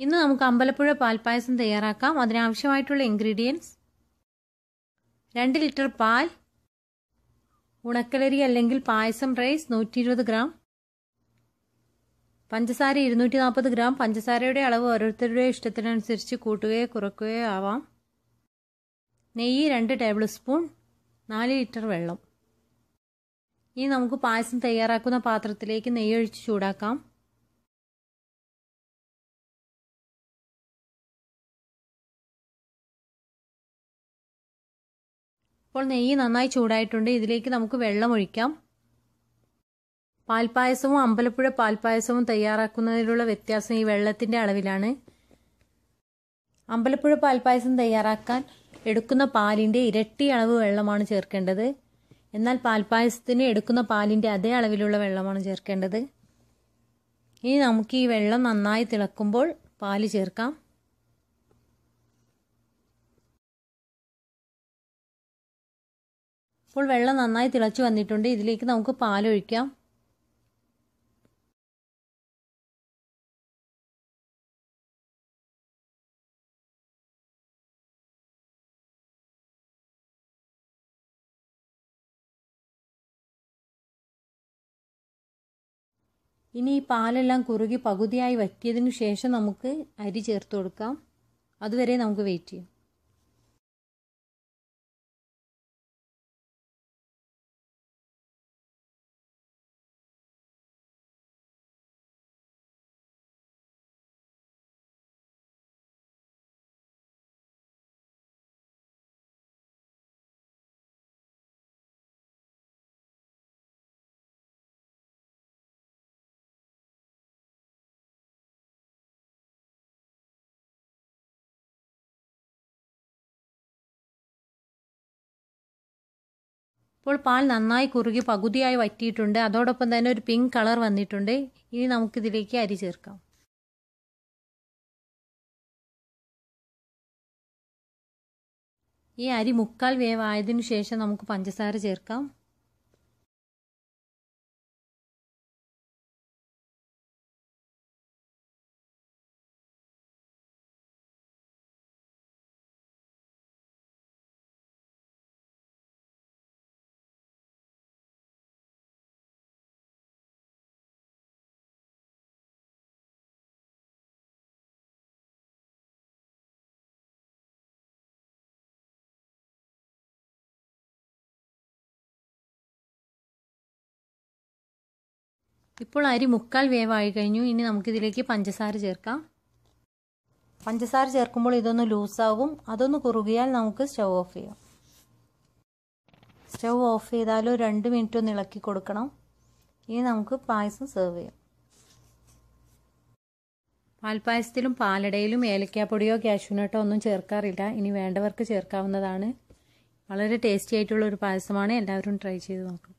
ഇന്ന് നമുക്ക് അമ്പലപ്പുഴ പാൽപ്പായസം തയ്യാറാക്കാം. അതിനാവശ്യമായിട്ടുള്ള ഇൻഗ്രീഡിയൻസ് രണ്ട് ലിറ്റർ പാൽ ഉണക്കലരി അല്ലെങ്കിൽ പായസം റൈസ് നൂറ്റി ഇരുപത് ഗ്രാം പഞ്ചസാര ഇരുന്നൂറ്റി നാൽപ്പത് ഗ്രാം പഞ്ചസാരയുടെ അളവ് ഓരോരുത്തരുടെ ഇഷ്ടത്തിനനുസരിച്ച് കൂട്ടുകയോ കുറയ്ക്കുകയോ ആവാം. നെയ്യ് രണ്ട് ടേബിൾ സ്പൂൺ നാല് ലിറ്റർ വെള്ളം. ഇനി നമുക്ക് പായസം തയ്യാറാക്കുന്ന പാത്രത്തിലേക്ക് നെയ്യൊഴിച്ച് ചൂടാക്കാം. ഇപ്പോൾ നെയ്യ് നന്നായി ചൂടായിട്ടുണ്ട്. ഇതിലേക്ക് നമുക്ക് വെള്ളം ഒഴിക്കാം. പാൽപ്പായസവും അമ്പലപ്പുഴ പാൽപ്പായസവും തയ്യാറാക്കുന്നതിലുള്ള വ്യത്യാസം ഈ വെള്ളത്തിന്റെ അളവിലാണ്. അമ്പലപ്പുഴ പാൽപ്പായസം തയ്യാറാക്കാൻ എടുക്കുന്ന പാലിന്റെ ഇരട്ടി അളവ് വെള്ളമാണ് ചേർക്കേണ്ടത്. എന്നാൽ പാൽപ്പായസത്തിന് എടുക്കുന്ന പാലിന്റെ അതേ അളവിലുള്ള വെള്ളമാണ് ചേർക്കേണ്ടത്. ഇനി നമുക്ക് ഈ വെള്ളം നന്നായി തിളക്കുമ്പോൾ പാൽ ചേർക്കാം. ഇപ്പോൾ വെള്ളം നന്നായി തിളച്ചു വന്നിട്ടുണ്ട്. ഇതിലേക്ക് നമുക്ക് പാലൊഴിക്കാം. ഇനി ഈ പാലെല്ലാം കുറുകി പകുതിയായി വറ്റിയതിനു ശേഷം നമുക്ക് അരി ചേർത്ത് കൊടുക്കാം. അതുവരെ നമുക്ക് വെയിറ്റ് ചെയ്യാം. ഇപ്പോൾ പാൽ നന്നായി കുറുകി പകുതിയായി വറ്റിയിട്ടുണ്ട്. അതോടൊപ്പം തന്നെ ഒരു പിങ്ക് കളർ വന്നിട്ടുണ്ട്. ഇനി നമുക്കിതിലേക്ക് അരി ചേർക്കാം. ഈ അരി മുക്കാൽ വേവായതിനു ശേഷം നമുക്ക് പഞ്ചസാര ചേർക്കാം. ഇപ്പോൾ അരി മുക്കാൽ വേവായി കഴിഞ്ഞു. ഇനി നമുക്കിതിലേക്ക് പഞ്ചസാര ചേർക്കാം. പഞ്ചസാര ചേർക്കുമ്പോൾ ഇതൊന്ന് ലൂസാകും. അതൊന്ന് കുറുകിയാൽ നമുക്ക് സ്റ്റവ് ഓഫ് ചെയ്യാം. സ്റ്റവ് ഓഫ് ചെയ്താലും രണ്ട് മിനിറ്റ് ഒന്ന് ഇളക്കി കൊടുക്കണം. ഇനി നമുക്ക് പായസം സെർവ് ചെയ്യാം. പാൽപ്പായസത്തിലും പാലടയിലും ഏലക്കാപ്പൊടിയോ കാശുനട്ടോ ഒന്നും ചേർക്കാറില്ല. ഇനി വേണ്ടവർക്ക് ചേർക്കാവുന്നതാണ്. വളരെ ടേസ്റ്റി ആയിട്ടുള്ള ഒരു പായസമാണ്. എല്ലാവരും ട്രൈ ചെയ്ത് നോക്കും.